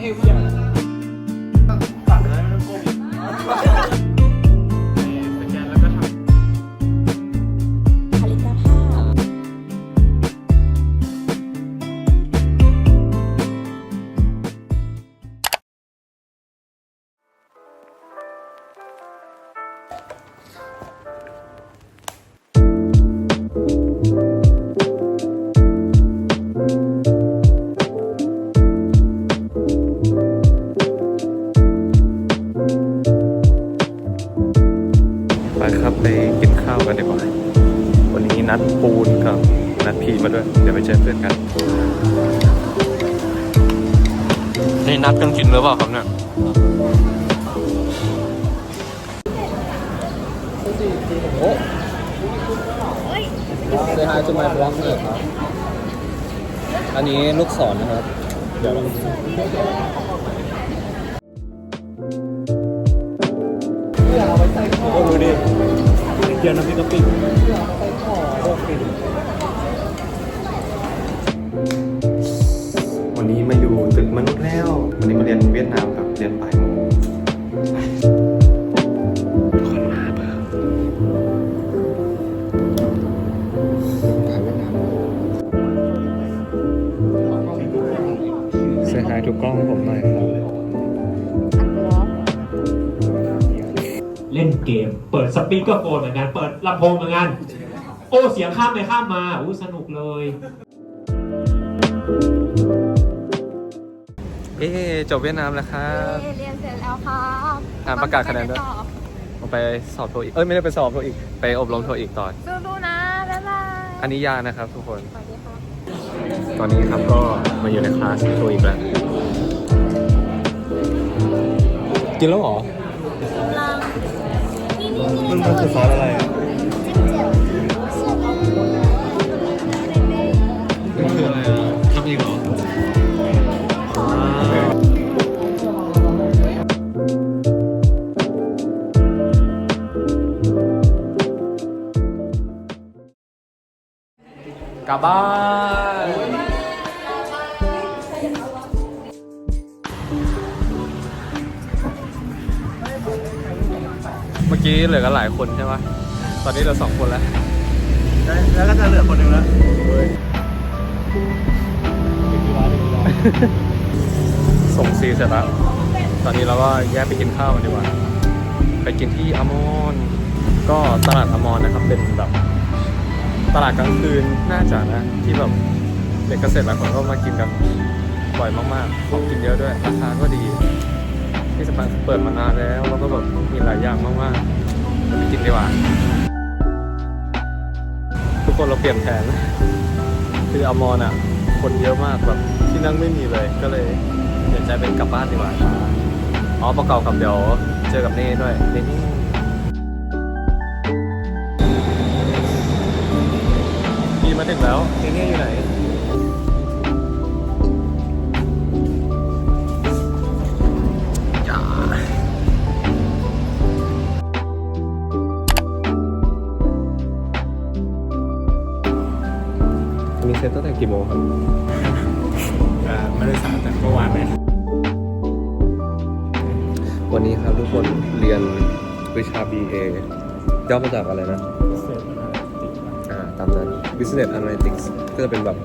เนี่นัดกันกินหรือเปล่าครับเนี่ยเซฮายจูมายบล็อกเนอร์ครับ อันนี้ลูกศรนะครับ เดี๋ยวเราโอ้ดูดิเกียวน้ำพริกกะปิวันนี้มาอยู่ตึกมนุษย์แล้ว วันนี้มาเรียนเวียดนามครับ เรียนบ่ายโมงคนมาเพิ่มเซฮายถูกกล้องผมหน่อยครับเล่นเกม เปิดสปีกเกอร์โฟนเหมือนกัน เปิดลำโพงเหมือนกัน โอ้ เสียงข้ามไปข้ามมาอู้สนุกเลย เอ๊ะจบเวียดนามแล้วครับเรียนเสร็จแล้วครับอ่านประกาศคะแนนด้วย ผมไปสอบโทอีก เอ้ยไม่ได้ไปสอบโทอีก ไปอบรมโทอีกต่อ สู้ๆนะ บ๊ายบาย อันนี้ยานะครับทุกคนสวัสดีครับตอนนี้ครับก็มาอยู่ในคลาสโทอีกแล้ว กินแล้วเหรอมันมันคือซอสอะไรอะ บบ้านเมื่อกี้เหลือกันหลายคนใช่ไหมตอนนี้เหลือสองคนแล้ว แล้วก็จะเหลือคนหนึ่งแล้วส่งซีเสร็จแล้ว ตอนนี้เราก็แยกไปกินข้าวกันดีกว่า ไปกินที่อมรก็ตลาดอมรนะครับเป็นแบบ ตลาดกลางคืนน่าจะนะที่แบบเด็กเกษตรหลายคนก็มากินกันบ่อยมากๆของกินเยอะด้วยราคาก็ดี ที่สำคัญเปิดมานานแล้วแล้วก็แบบมีหลายอย่างมากๆไปกินดีกว่าทุกคนเราเปลี่ยนแผนคืออมรอะ คนเยอะมากแบบที่นั่งไม่มีเลยก็เลยเปลี่ยนใจเป็นกลับบ้านดีกว่าอ๋อประกอบกับเดี๋ยวเจอกับเน่ด้วยเน่ มีมาถึงแล้วเน่นี่อยู่ไหนจ้ามีเซตตั้งแต่กี่โมงครับไม่ได้สารแต่เมื่อวานไหมวันนี้ครับทุกคนเรียนวิชา BA ย่อมาจากอะไรนะอ่าตามนั้น Business Analytics ก็จะเป็นแบบ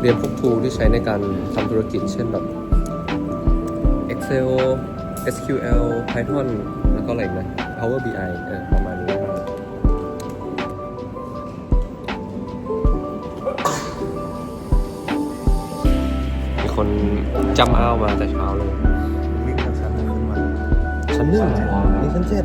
เรียนพวก tool ที่ใช้ในการทำธุรกิจ เช่นแบบ Excel SQL Python แล้วก็อะไรอีกนะ Power BI เออประมาณนี้ครับมีคนจำอ้าวมาแต่เช้าเลย วิ่งจากชั้นหนึ่งขึ้นมาชั้นหนึ่งนี่ชั้นเจ็ด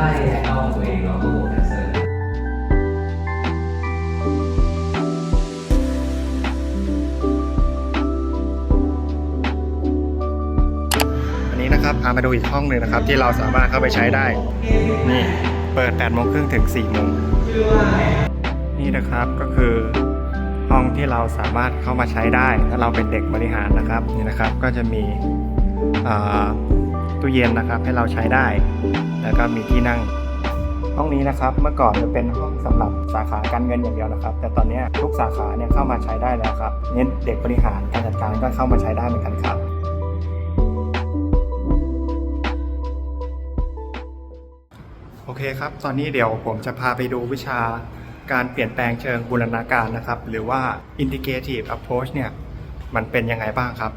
ใช่แทนของตัวเองเราก็กดแคนเซิลอันนี้นะครับพามาดูอีกห้องหนึ่งนะครับ ที่เราสามารถเข้าไปใช้ได้ นี่เปิด8โมงครึ่งถึง4โมงนี่นะครับก็คือห้องที่เราสามารถเข้ามาใช้ได้ ถ้าเราเป็นเด็กบริหารนะครับนี่นะครับก็จะมีอ่า ตู้เย็นนะครับให้เราใช้ได้ แล้วก็มีที่นั่ง ห้องนี้นะครับเมื่อก่อนจะเป็นห้องสำหรับสาขาการเงินอย่างเดียวนะครับ แต่ตอนนี้ทุกสาขาเนี่ยเข้ามาใช้ได้แล้วครับเนี่ยเด็กบริหารการจัดการก็เข้ามาใช้ได้เหมือนกันครับโอเคครับ ตอนนี้เดี๋ยวผมจะพาไปดูวิชาการเปลี่ยนแปลงเชิงบูรณาการนะครับ หรือว่า integrative approach เนี่ยมันเป็นยังไงบ้างครับ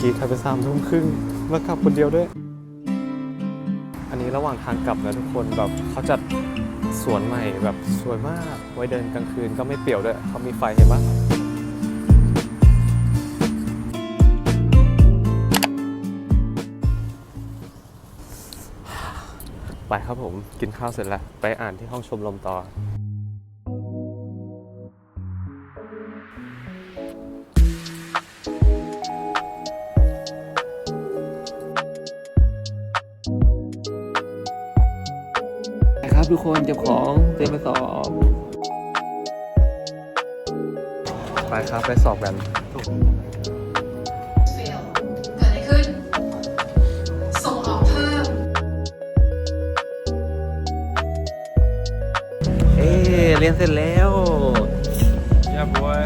กี้ทำไปสามทุ่มครึ่งมากลับคนเดียวด้วย อันนี้ระหว่างทางกลับนะทุกคนแบบเขาจัดสวนใหม่แบบสวยมาก ไว้เดินกลางคืนก็ไม่เปลี่ยวด้วยเขามีไฟเห็นปะไปครับผมกินข้าวเสร็จแล้ว ไปอ่านที่ห้องชมรมต่อ ครับทุกคนเก็บของเตรียมไปสอบไปครับไปสอบกันเฟลเกิดอะไรขึ้น ส่งออกเพิ่ม เอ๊เรียนเสร็จแล้วอย่าบวย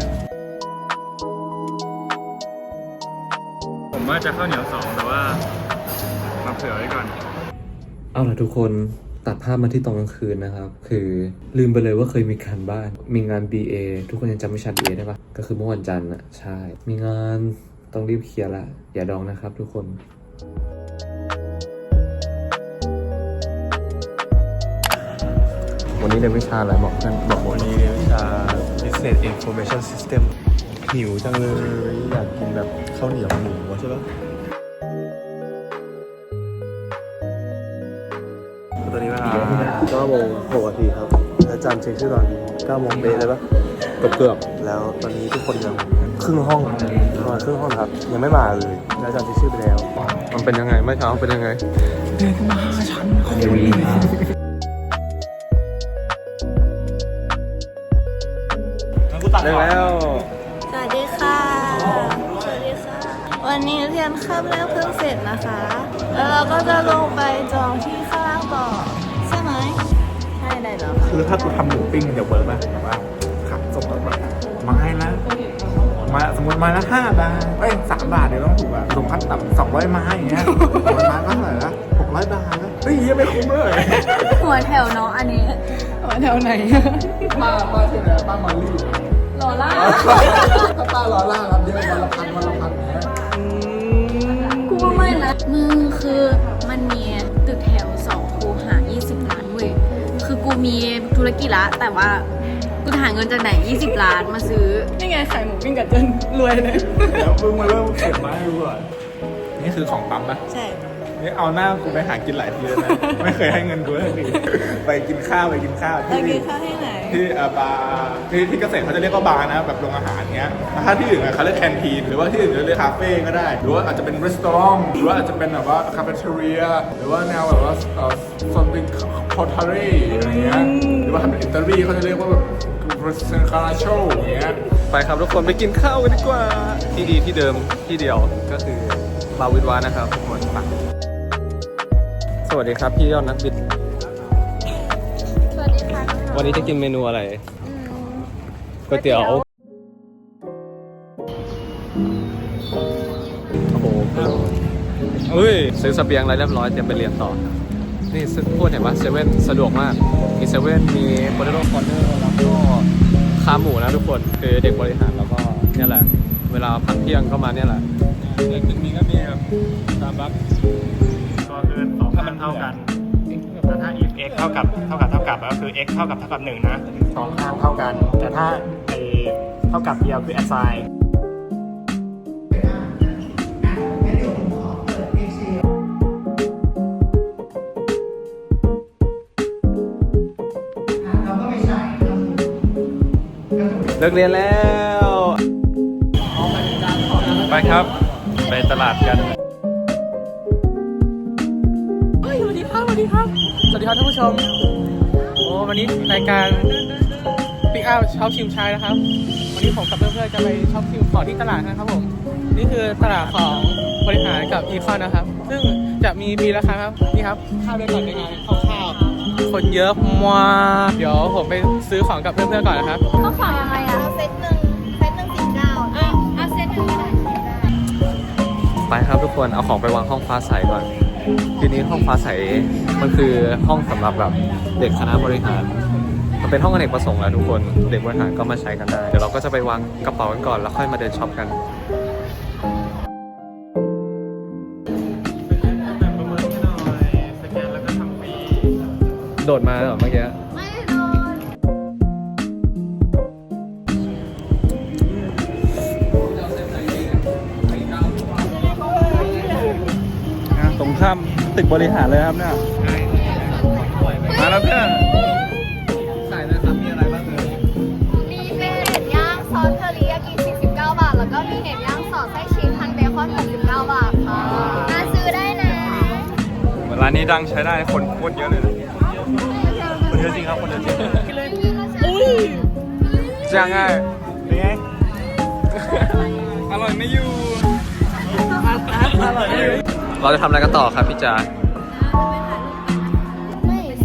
ผมว่าจะข้าวเหนียวสองแต่ว่า มาเผื่อไว้ก่อน เอาล่ะทุกคน ตัดภาพมาที่ตอนกลางคืนนะครับ คือลืมไปเลยว่าเคยมีการบ้าน มีงาน BA ทุกคนยังจำวิชา BA ได้ปะก็คือเมื่อวันจันทร์อะใช่ มีงานต้องรีบเคลียร์ละ อย่าดองนะครับทุกคนวันนี้เรียนวิชาอะไรบอกเพื่อนบอกวันนี้เรียนวิชา Business Information System หิวจังเลย อยากกินแบบข้าวเหนียวหมูใช่ปะ ตอนนี้เวลา9โมง6นาทีครับอาจารย์เช็คชื่อตอน9โมงเป๊ะเลยปะเกือบเกือบๆแล้วตอนนี้ทุกคนยังครึ่งห้องประมาณครึ่งห้องนะครับ ยังไม่มาเลยแล้วอาจารย์เช็คชื่อไปแล้ว มันเป็นยังไงเมื่อเช้าเป็นยังไงได้แล้ว สวัสดีค่ะ สวัสดีค่ะ วันนี้เรียนคาบแรกเพิ่งเสร็จนะคะ แล้วเราก็จะลงไปจองที่ ข้างล่างต่อใช่ไหมใช่ได้แล้วค่ะคือถ้ากูทำหมูปิ้งมันจะเวิร์กไหมแบบว่าขับส่งแบบว่าไม้ละไมาสมมติไม้ละห้าบาทเอ้ยสามบาทเดี๋ยวต้องถูกอะลงพัดต่ำสองร้อยไม้อย่างเงี้ยไม้ละเท่าไหร่ละหกร้อยบาทแล้วเฮ้ยยังไม่คุ้มเลยหัวแถวเนาะอันนี้หัวแถวไหนป้าป้าใช่ไหมป้ามาลีโลล่าถ้าป้ารอล่ารับเยอะวันละพันวันละพันอย่างเงี้ยกูว่าไม่นะมึงคือมันมี มีธุรกิจละ แต่ว่ากูจะหาเงินจากไหน 20 ล้านมาซื้อ นี่ไงขายหมูปิ้งกับจนรวยเลยเดี๋ยวมึงมาเริ่มเก็บไม้ให้ดูก่อนนี่คือของปั๊มปะใช่ นี่เอาหน้ากูไปหากินหลายทีแล้วนะ ไม่เคยให้เงินกูเลยทีไปกินข้าวไปกินข้าวเรากินข้าวที่ไหน ที่เอ่อบาร์ที่ที่เกษตรเขาจะเรียกว่าบาร์นะแบบโรงอาหารเงี้ยถ้าที่อื่นอะเขาเรียกแคนทีนหรือว่าที่อื่นเขาเรียกคาเฟ่ก็ได้ หรือว่าอาจจะเป็นรีสอร์ทหรือว่าอาจจะเป็นแบบว่าคาเฟ่เทเรียหรือว่าแนวแบบว่าเอ่อ something c o t a r e อะไรเงี้ยหรือว่าถ้าเป็นอิตาลีเขาจะเรียกว่าแบบ restaurant อย่างเงี้ยไปครับทุกคนไปกินข้าวกันดีกว่าที่ดีที่เดิมที่เดียวก็คือบาวิดวานะครับทุกคนไปสวัสดีครับพี่ยอดนักบิดสวัสดีค่ะวันนี้จะกินเมนูอะไรก๋วยเตี๋ยวโอ้โหเฮ้ยซื้อเสบียงอะไรเรียบร้อยเตรียมไปเรียนต่อ นี่พูดเห็นว่าเซเว่นสะดวกมาก มีเซเว่นมีโพเทโต้คอร์เนอร์แล้วก็ขาหมูนะทุกคนคือเด็กบริหารแล้วก็เนี่ยแหละ เวลาพักเที่ยงก็มาเนี่ยแหละเด็กตึกนี้ก็มีแบบตามบัคก็คือสองข้างเท่ากันแต่ถ้า if x เท่ากับเท่ากับเท่ากับก็คือ x เท่ากับเท่ากับหนึ่งนะสองข้างเท่ากัน แต่ถ้าไอเท่ากับเดียวคือ assign ลิกเรียนแล้ว ไปครับ ไปตลาดกัน เฮ้ยสวัสดีครับ สวัสดีครับ สวัสดีครับท่านผู้ชม โอ้วันนี้รายการปิกอัพช็อปชิมชายนะครับ วันนี้ผมกับเพื่อนๆจะไปช็อปชิมของที่ตลาดนะครับผม นี่คือตลาดของบริหารกับอีคอนนะครับ ซึ่งจะมีปีละครั้งครับ นี่ครับ ข้าวไปก่อนในงานคร่าวๆ คนเยอะมากเดี๋ยวผมไปซื้อของกับเพื่อนๆก่อนนะครับเขาขายยังไงอะเซตหนึ่งเซตหนึ่งสี่เก้าอะเอาเซตหนึ่งก็ได้ไปครับทุกคนเอาของไปวางห้องฟ้าใสก่อนทีนี้ห้องฟ้าใสมันคือห้องสำหรับแบบเด็กคณะบริหาร มันเป็นห้องอเนกประสงค์แหละทุกคน เด็กบริหารก็มาใช้กันได้ เดี๋ยวเราก็จะไปวางกระเป๋ากันก่อนแล้วค่อยมาเดินช็อปกัน โดดมาเหรอเมื่อกี้ ไม่โดนตรงข้ามตึกบริหารเลยครับเนี่ย มาแล้วเพื่อนใส่นะครับมีอะไรบ้างเลยมีเป็นเห็ดย่างซอสเทอริยากิ49 บาท แล้วก็มีเห็ดย่างซอสไส้ชีสพันเบคอน69บาทค่ะมาซื้อได้นะร้านนี้ดังใช้ได้คนโคตรเยอะเลยนะคน เยอะจริงครับคนเยอะจริงจะยังไงเป็นไงอร่อยไม่อยู่อร่อยไม่อยู่เราจะทำอะไรกันต่อครับพี่จา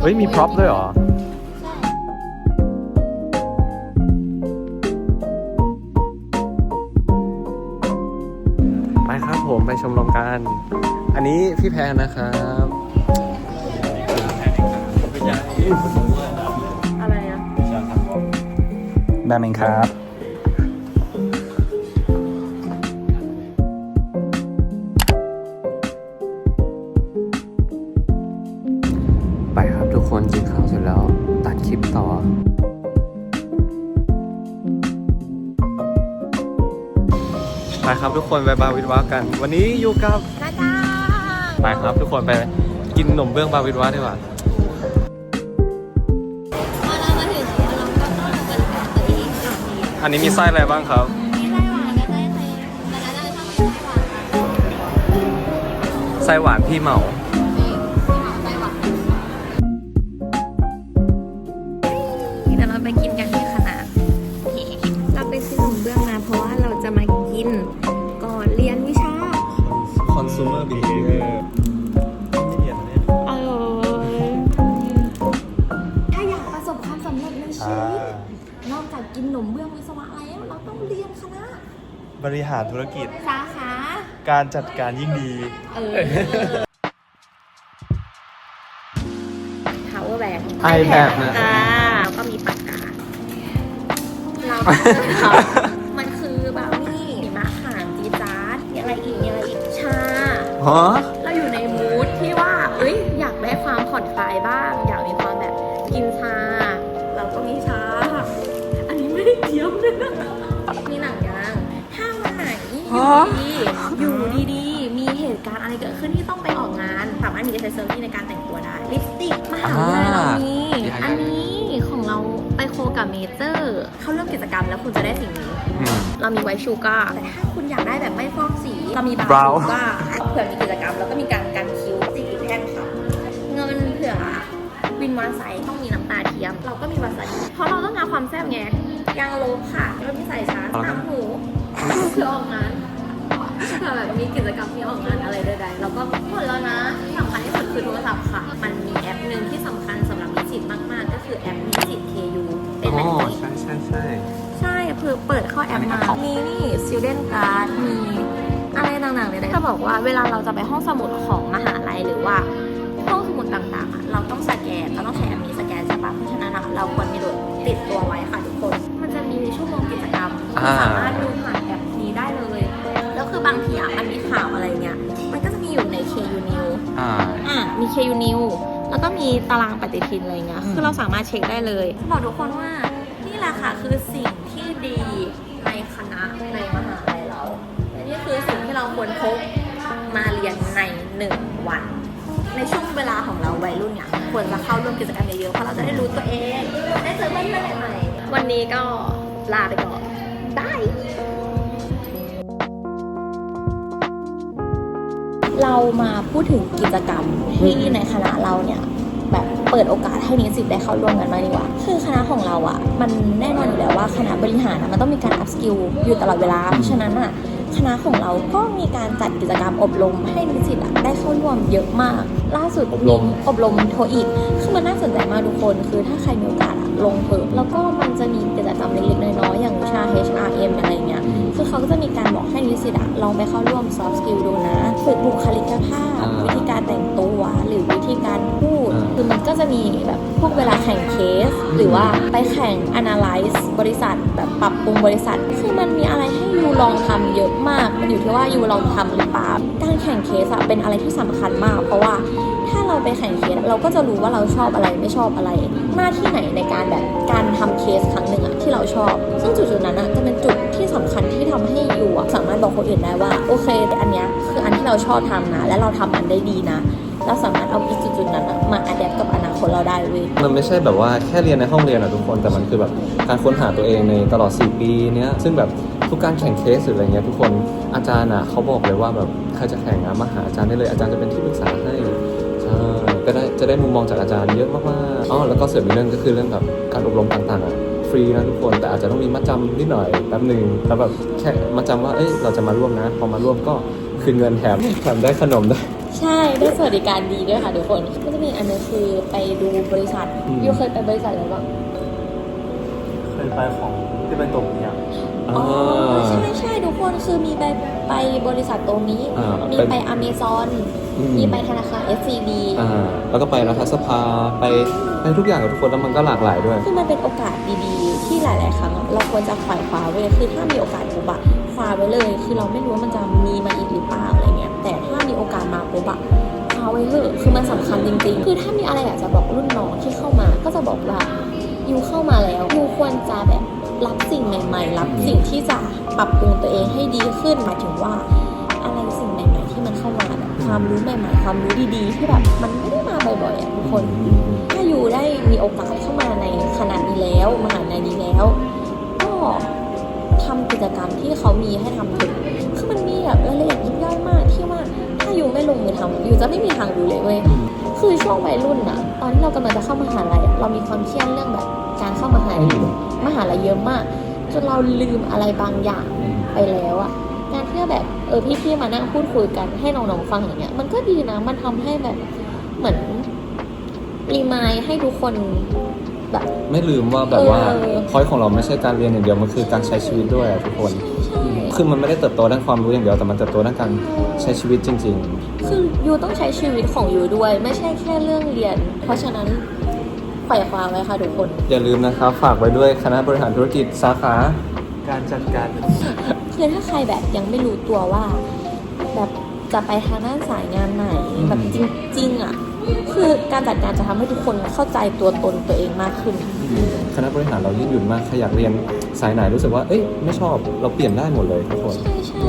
เฮ้ยมีพร็อพด้วยเหรอไปครับผมไปชมรมกัน อันนี้พี่แพนนะครับ อะไรอะได้ไหมครับไปครับทุกคนกินข้าวเสร็จแล้วตัดคลิปต่อ ไปครับทุกคนไปบาวิดวากัน วันนี้อยู่กับนาดาไปครับทุกคนไปกินขนมเบื้องบาวิดวาดีกว่า อนดีอันนี้มีไส้อะไรบ้างครับมีไส้หวานกับไส้เารธุรกิจ สาขาการจัดการยิ่งดี เออ power bank iPad นะ อ่าแล้วก็มีปากกาเรา มันคือบราวนี่มะขามจีดจาร์ดมีอะไรอีกมีอะไรอีกชา ฮะ หาวิทยาลัยเรามีอ่าอันนี้ของเราไปโคกับเมเจอร์ เข้าร่วมกิจกรรมแล้วคุณจะได้สิ่งนี้ อืม เรามีไวท์ชูการ์แต่ถ้าคุณอยากได้แบบไม่ฟอกสี เรามีบราว Brown ชูการ์เผื่อมีกิจกรรม แล้วก็มีการกันคิ้วติดอีกแท่งค่ะเงินเผื่อวินวันไซต์ต้องมีน้ำตาเทียม เราก็มีวันไซต์เพราะเราต้องการความแซ่บไงยางลบค่ะเรามีใส่ชาร์จน้ำหูเพื่อออกงานเผื่อแบบมีกิจกรรมที่ออกงานอะไรใดๆแล้วก็หมดแล้วนะที่สำคัญที่สุดคือโทรศัพท์ค่ะ มัน คือแอปนิสิต KU เป็นอ๋แออปใช่ใช่ใช่ใช่คือเปิดเข้าแอปมา มีนี่ student card มีอะไรต่างๆเลยนะจะบอกว่าเวลาเราจะไปห้องสมุดของมหาลัยหรือว่าห้องสมุดต่างๆอะเราต้องสแกนเราต้องใช้แอปนี้สแกนใช่ปะเพราะฉะนั้นอะเราควรมีโหลดติดตัวไว้ค่ะทุกคน มันจะมีชั่วโมงกิจกรรมที่สามารถดูผ่านแอปนี้ได้เลย แล้วคือบางทีอะมันมีข่าวอะไรเงี้ย มันก็จะมีอยู่ใน KU News อ่าอะมี KU New แล้วก็มีตารางปฏิทินอะไรเงี้ย คือเราสามารถเช็คได้เลย บอกทุกคนว่านี่แหละค่ะคือสิ่งที่ดีในคณะในมหาลัยเราและนี่คือสิ่งที่เราควรพกมาเรียนในหนึ่งวัน ในช่วงเวลาของเราวัยรุ่นเนี่ยควรจะเข้าร่วมกิจกรรมเยอะๆเพราะเราจะได้รู้ตัวเอง ได้เจอเพื่อนๆใหม่ๆวันนี้ก็ลาไปก่อนบาย เรามาพูดถึงกิจกรรมที่ในคณะเราเนี่ยแบบเปิดโอกาสให้นิสิตได้เข้าร่วมกันมากดีกว่า คือคณะของเราอะ่ะ มันแน่นอนอยู่แล้วว่าคณะบริหารอะมันต้องมีการอัพสกิลอยู่ตลอดเวลา เพราะฉะนั้นอะ คณะของเราก็มีการจัดกิจกรรมอบรมให้นิสิตอะได้เข้าร่วมเยอะมาก ล่าสุดอบรมอบรมโทอีกคือมันน่าสนใจมากทุกคน คือถ้าใครมีโอกาสอะลงเถอะแล้วก็มันจะมีกิจกรรมเล็กๆน้อยๆอย่างวิชา HRM อะไรเงี้ยคือเขาก็จะมีการบอกให้นิสิตอะลองไปเข้าร่วม soft skill ดูนะฝึกบุคลิกภาพอ่าวิธีการแต่งตัวหรือวิธีการพูดอ่าคือมันก็จะมีแบบพวกเวลาแข่งเคส หรือว่าไปแข่ง analyze บริษัทแบบปรับปรุงบริษัท คือมันมีอะไรให้ ยูลองทำเยอะมาก มันอยู่ที่ว่ายูลองทำหรือเปล่าการแข่งเคสอะเป็นอะไรที่สำคัญมาก เพราะว่าถ้าเราไปแข่งเคสเราก็จะรู้ว่าเราชอบอะไรไม่ชอบอะไร หน้าที่ไหนในการแบบการทำเคสครั้งหนึ่งอะที่เราชอบ ซึ่งจุดๆนั้นอะจะเป็นจุดที่สำคัญที่ทำให้ยูอะสามารถบอกคนอื่นได้ว่าโอเคอันเนี้ยคืออันที่เราชอบทำนะ และเราทำมันได้ดีนะเราสามารถเอาอีกจุดๆนั้นอะมาอัดแอปกับอนาคตเราได้เว้ย มันไม่ใช่แบบว่าแค่เรียนในห้องเรียนอะทุกคน แต่มันคือแบบการค้นหาตัวเองในตลอด 4 ปีเนี้ย ซึ่งแบบ ทุกการแข่งเคสหรืออะไรเงี้ยทุกคนอาจารย์อะเขาบอกเลยว่าแบบใครจะแข่งอะมาหาอาจารย์ได้เลยอาจารย์จะเป็นที่ปรึกษาให้ใช่ก็ได้จะได้มุมมองจากอาจารย์เยอะมากๆอ๋อแล้วก็เสริมอีกเรื่องก็คือเรื่องแบบการอบรมต่างๆอะฟรีนะทุกคนแต่อาจจะต้องมีมัดจำนิดหน่อยแป๊บหนึ่งแล้วแบบแค่มัดจำว่าเอ้ยเราจะมาร่วมนะพอมาร่วมก็คืนเงินแถมแถมได้ขนมด้วยใช่ได้สวัสดิการดีด้วยค่ะทุกคนก็จะมีอันนึงคือไปดูบริษัทอืมยูเคยไปบริษัทอะไรบ้าง เคยไปของที่เป็นตกเนี่ยอ๋อใช่ใช่ทุกคนคือมีไปไปบริษัทตรงนี้อ่ามีเป็นไปอเมซอนอืม มีไปธนาคาร SCB อ่าแล้วก็ไปรัฐสภาไปไปทุกอย่างกับทุกคนแล้วมันก็หลากหลายด้วย คือมันเป็นโอกาสดีๆ ที่หลาย ๆ ครั้งเราควรจะขวายคว้าไว้เลยคือถ้ามีโอกาสปุ๊บอะคว้าไว้เลย คือเราไม่รู้ว่ามันจะมีมาอีกหรือเปล่าอะไรเงี้ยแต่ถ้ามีโอกาสมาปุ๊บอะคว้าไว้เถอะคือมันสำคัญจริง ๆ คือถ้ามีอะไรอยากจะบอกรุ่นน้องที่เข้ามา ก็จะบอกว่า ยูเข้ามาแล้วยูควรจะแบบรับสิ่งใหม่ ๆ รับสิ่งที่จะปรับปรุงตัวเองให้ดีขึ้นหมายถึงว่า อะไรสิ่งใหม่ ๆ ที่มันเข้ามาแบบความรู้ใหม่ๆ ความรู้ดีๆที่แบบมันไม่ได้มาบ่อยๆอะทุกคน ถ้าอยู่ได้มีโอกาสเข้ามาในขนาดนี้แล้วมหาลัยนี้แล้ว ก็ กิจกรรมที่เขามีให้ทำถึงคือมันมีแบบรายละเอียดยิบย่อยมากที่ว่าถ้าอยู่ไม่ลงมือทำอยู่จะไม่มีทางรู้เลยเว้ยคือช่วงวัยรุ่นอะตอนที่เรากำลังจะเข้ามหาลัยอะเรามีความเครียดเรื่องแบบการเข้ามหาลัยมหาลัยเยอะมากจนเราลืมอะไรบางอย่างไปแล้วอะการที่แบบเออพี่ๆมานั่งพูดคุยกันให้น้องๆฟังอย่างเงี้ย มันก็ดีนะมันทำให้แบบเหมือนรีมายให้ทุกคน แบบ ไม่ลืมว่าแบบว่าเออ พอยของเราไม่ใช่การเรียนอย่างเดียวมันคือการใช้ชีวิตด้วยอะทุกคนใช่คือมันไม่ได้เติบโตด้านความรู้อย่างเดียวแต่มันเติบโตด้านการใช้ชีวิตจริง คือยูต้องใช้ชีวิตของยูด้วย ไม่ใช่แค่เรื่องเรียน เพราะฉะนั้นไขว่คว้าไว้ค่ะทุกคน ๆ อย่าลืมนะครับ ฝากไว้ด้วยคณะบริหารธุรกิจสาขา การจัดการ คือถ้าใครแบบยังไม่รู้ตัวว่า แบบจะไปทางด้านสายงานไหน อืม แบบจริงๆอะ คือการจัดการจะทำให้ทุกคนเข้าใจตัวตนตัวเองมากขึ้น คณะบริหารเรายืดหยุ่นมากใครอยากเรียนสายไหนรู้สึกว่า เอ้ยไม่ชอบเราเปลี่ยนได้หมดเลยทุกคนใช่ใช่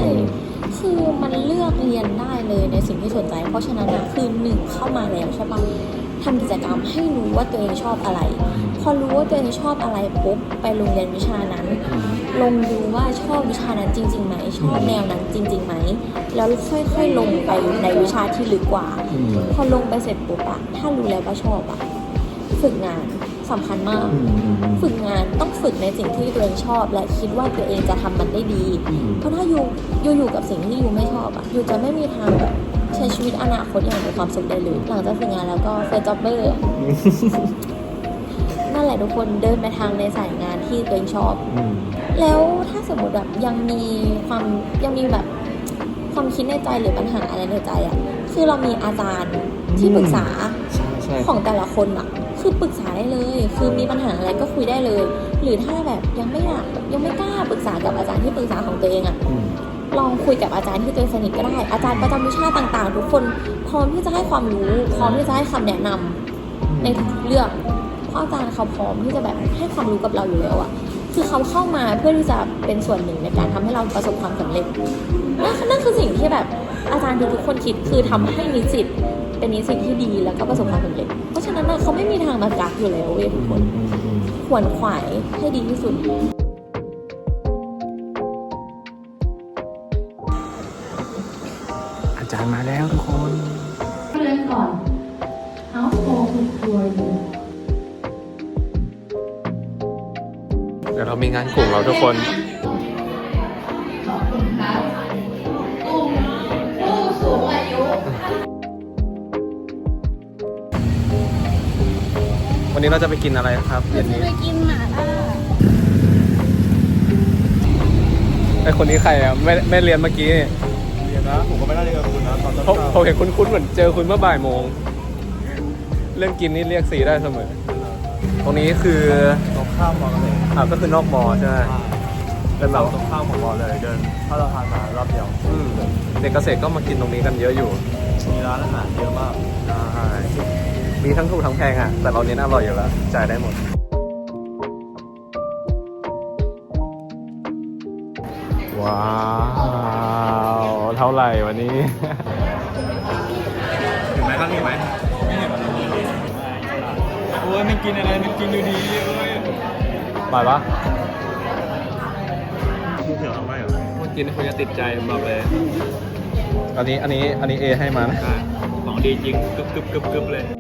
คือมันเลือกเรียนได้เลยในสิ่งที่สนใจ เพราะฉะนั้นนะคือหนึ่งเข้ามาแล้วใช่ปะ ทำกิจกรรมให้รู้ว่าตัวเองชอบอะไร พอรู้ว่าตัวเองชอบอะไรปุ๊บไปโรงเรียนวิชานั้น ลงดูว่าชอบวิชานั้นจริงๆไหมชอบแนวนั้นจริงๆไหมแล้วค่อยๆลงไปในวิชาที่ลึกกว่า พอลงไปเสร็จปุ๊บอะถ้ารู้แล้วว่าชอบอะฝึกงานสำคัญมาก ฝึกงานต้องฝึกในสิ่งที่ตัวเองชอบ และคิดว่าตัวเองจะทำมันได้ดี เพราะถ้าอยู่อยู่อยู่กับสิ่งที่อยู่ไม่ชอบอะอยู่จะไม่มีทางแบบ ใช้ชีวิตอนาคตอย่างมีความสุขได้เลย หลังจากฝึกงานแล้วก็เฟิร์สจ็อบเบอร์นั่นแหละทุกคนเดินไปทางในสายงานที่ตัวเองชอบ แล้วถ้าสมมติแบบยังมีความยังมีแบบความคิดในใจหรือปัญหาอะไรในใจอะคือเรามีอาจารย์ที่ปรึกษาใช่ของแต่ละคนอะคือปรึกษาได้เลย คือมีปัญหาอะไรก็คุยได้เลย หรือถ้าแบบยังไม่อยากยังไม่กล้าปรึกษากับอาจารย์ที่ปรึกษาของตัวเองอะ ลองคุยกับอาจารย์ที่ตัวเองสนิทก็ได้ อาจารย์ประจำวิชาต่างๆ ทุกคนพร้อมที่จะให้ความรู้ พร้อมที่จะให้คำแนะนำในทุกๆเรื่องเพราะอาจารย์เขาพร้อมที่จะแบบให้ความรู้กับเราอยู่แล้วอะคือเขาเข้ามาเพื่อที่จะเป็นส่วนหนึ่งในการทำให้เราประสบความสำเร็จนั่นนั่นคือสิ่งที่แบบอาจารย์ทุกๆคนคิดคือทำให้นิสิตเป็นนิสิตที่ดีแล้วก็ประสบความสำเร็จ เพราะฉะนั้นน่ะเขาไม่มีทางมากักอยู่แล้วเว้ยทุกคนขวนขวายให้ดีที่สุด มีงานกลุ่มเราทุกคนวันนี้เราจะไปกินอะไรครับเย็นนี้ไปกินหมาล่าไอคนนี้ใครอะไม่ไม่เรียนเมื่อกี้นี่เรียนนะผมก็ไม่ได้เรียนกับคุณนะตอนต้นผมผมเห็นคุ้นๆเหมือนเจอคุณเมื่อบ่ายโมง เรื่องกินนี่เรียกสีได้เสมอ ตรงนี้คือตรง ข้ามมอเกษตรอ่าก็คือนอกมอใช่ไหมเป็นแบบตรงข้ามของมอเลยเดินถ้าเราทานมารอบเดียวอืมเด็กเกษตรก็มากินตรงนี้กันเยอะอยู่มีร้านอาหารเยอะมากใช่มีทั้งถูกทั้งแพงอะแต่เราเน้นอร่อยอยู่แล้วจ่ายได้หมดว้าวเท่าไหร่วันนี้ถึงไหมครับถึงไหมไม่เห็นโอ้ยมันกินอะไรมันกินดูดีเอ้ย บาทปะคุณเผื่อเอาไว้เหรอมันกินคุณจะติดใจบอกเลยอันนี้อันนี้อันนี้เอให้มานะ ของดีจริงกึบกึบกึบกึบเลย